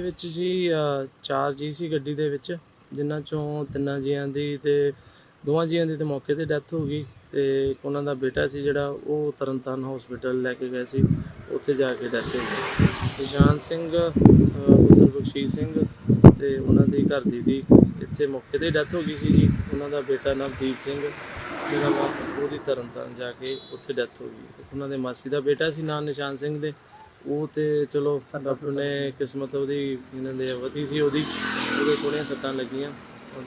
ਵਿੱਚ ਜੀ ਚਾਰ ਜੀ ਸੀ ਗੱਡੀ ਦੇ ਵਿੱਚ ਜਿਨ੍ਹਾਂ ਚੋਂ ਤਿੰਨਾਂ ਜੀਆਂ ਦੀ ਤੇ ਦੋਵਾਂ ਜੀਆਂ ਦੀ ਤੇ ਮੌਕੇ ਤੇ ਡੈਥ ਹੋ ਗਈ ਤੇ ਇੱਕ ਉਹਨਾਂ ਦਾ ਬੇਟਾ ਸੀ ਜਿਹੜਾ ਉਹ ਤਰਨਤਾਰਨ ਹਸਪੀਟਲ ਲੈ ਕੇ ਗਏ ਸੀ ਉੱਥੇ ਜਾ ਕੇ ਡੈਥ ਹੋ ਗਈ। ਨਿਸ਼ਾਨ ਸਿੰਘ ਅ, ਪੁੱਤਰ ਬਖਸ਼ੀਸ਼ ਸਿੰਘ ਤੇ ਉਹਨਾਂ ਦੀ ਘਰ ਦੀ ਦੀ ਇੱਥੇ ਮੌਕੇ ਤੇ ਡੈਥ ਹੋ ਗਈ ਸੀ ਜੀ। ਉਹਨਾਂ ਦਾ ਬੇਟਾ ਨਵਦੀਪ ਸਿੰਘ ਜਿਹੜਾ ਵਾ ਉਹਦੀ ਤਰਨਤਾਰਨ ਜਾ ਕੇ ਉੱਥੇ ਡੈਥ ਹੋ ਗਈ। ਉਹਨਾਂ ਦੇ ਮਾਸੀ ਦਾ ਬੇਟਾ ਸੀ ਨਾਂ ਨਿਸ਼ਾਨ ਸਿੰਘ ਦੇ। ਉਹ ਤੇ ਚਲੋ ਰੱਬ ਨੇ ਕਿਸਮਤ ਉਹਦੀ ਇਹਨਾਂ ਦੇ ਵਧੀ ਸੀ ਉਹਦੀ ਉਹਦੇ ਥੋੜ੍ਹੀਆਂ ਸੱਟਾਂ ਲੱਗੀਆਂ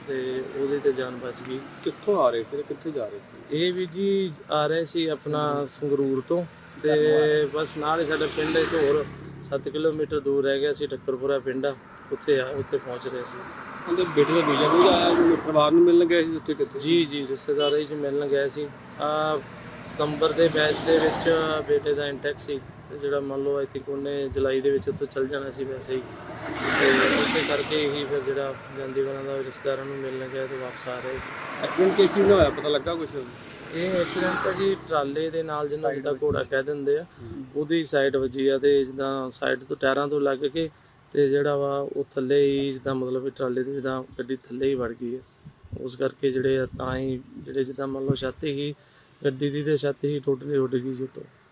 ਤੇ ਉਹਦੇ ਤੇ ਜਾਨ ਬਚ ਗਈ। ਕਿੱਥੋਂ ਆ ਰਹੇ ਸੀ ਕਿੱਥੇ ਜਾ ਰਹੇ ਸੀ? ਇਹ ਵੀ ਜੀ ਆ ਰਹੇ ਸੀ ਆਪਣਾ ਸੰਗਰੂਰ ਤੋਂ ਤੇ ਬਸ ਨਾਲ ਹੀ ਸਾਡਾ ਪਿੰਡ ਇੱਕ ਹੋਰ 7 ਕਿਲੋਮੀਟਰ ਦੂਰ ਰਹਿ ਗਿਆ ਸੀ ਟੱਕਰਪੁਰਾ ਪਿੰਡ ਉੱਥੇ ਆ ਉੱਥੇ ਪਹੁੰਚ ਰਹੇ ਸੀ। ਉਹਦੇ ਬੇਟੇ ਦਾ ਵੀਜ਼ਾ ਵੀ ਆਇਆ ਪਰਿਵਾਰ ਨੂੰ ਮਿਲਣ ਗਏ ਸੀ ਉੱਥੇ ਕਿੱਥੇ ਜੀ ਜੀ ਰਿਸ਼ਤੇਦਾਰਾਂ ਚ ਮਿਲਣ ਗਏ ਸੀ। ਆ ਸਤੰਬਰ ਦੇ ਬੈਚ ਦੇ ਵਿੱਚ ਬੇਟੇ ਦਾ ਇੰਟੈਕ ਸੀ ਤੇ ਜਿਹੜਾ ਮੰਨ ਲਓ ਆਈ ਥਿੰਕ ਉਹਨੇ ਜੁਲਾਈ ਦੇ ਵਿੱਚ ਉੱਥੋਂ ਚੱਲ ਜਾਣਾ ਸੀ ਵੈਸੇ ਹੀ। ਤੇ ਉਸੇ ਕਰਕੇ ਹੀ ਫਿਰ ਜਿਹੜਾ ਜਾਂਦੀ ਵਾਲਾ ਦਾ ਰਿਸ਼ਤੇਦਾਰਾਂ ਨੂੰ ਮਿਲਣ ਗਏ ਤੇ ਵਾਪਸ ਆ ਰਹੇ ਸੀ। ਐਕਸੀਡੈਂਟ ਕਿਸ ਚੀਜ਼ ਨਾਲ ਹੋਇਆ? ਪਤਾ ਲੱਗਾ ਕੁਝ ਇਹ ਐਕਸੀਡੈਂਟ ਤਾਂ ਜੀ ਟਰਾਲੇ ਦੇ ਨਾਲ ਜਿਹਨੂੰ ਜਿੱਦਾਂ ਘੋੜਾ ਕਹਿ ਦਿੰਦੇ ਆ ਉਹਦੀ ਸਾਈਡ ਵੱਜੀ ਆ ਤੇ ਜਿੱਦਾਂ ਸਾਈਡ ਤੋਂ ਟਾਇਰਾਂ ਤੋਂ ਲੱਗ ਕੇ ਤੇ ਜਿਹੜਾ ਵਾ ਉਹ ਥੱਲੇ ਹੀ ਜਿੱਦਾਂ ਮਤਲਬ ਟਰਾਲੇ ਦੇ ਜਿੱਦਾਂ ਗੱਡੀ ਥੱਲੇ ਹੀ ਵੜ ਗਈ ਹੈ ਉਸ ਕਰਕੇ ਜਿਹੜੇ ਆ ਤਾਂ ਹੀ ਜਿਹੜੇ ਜਿੱਦਾਂ ਮੰਨ ਲਓ ਛੱਤ ਹੀ ਗੱਡੀ ਦੀ ਤੇ ਛੱਤ ਹੀ ਟੁੱਟ ਟੋਟਲੀ ਉੱਡ ਗਈ ਸੀ ਤੋਂ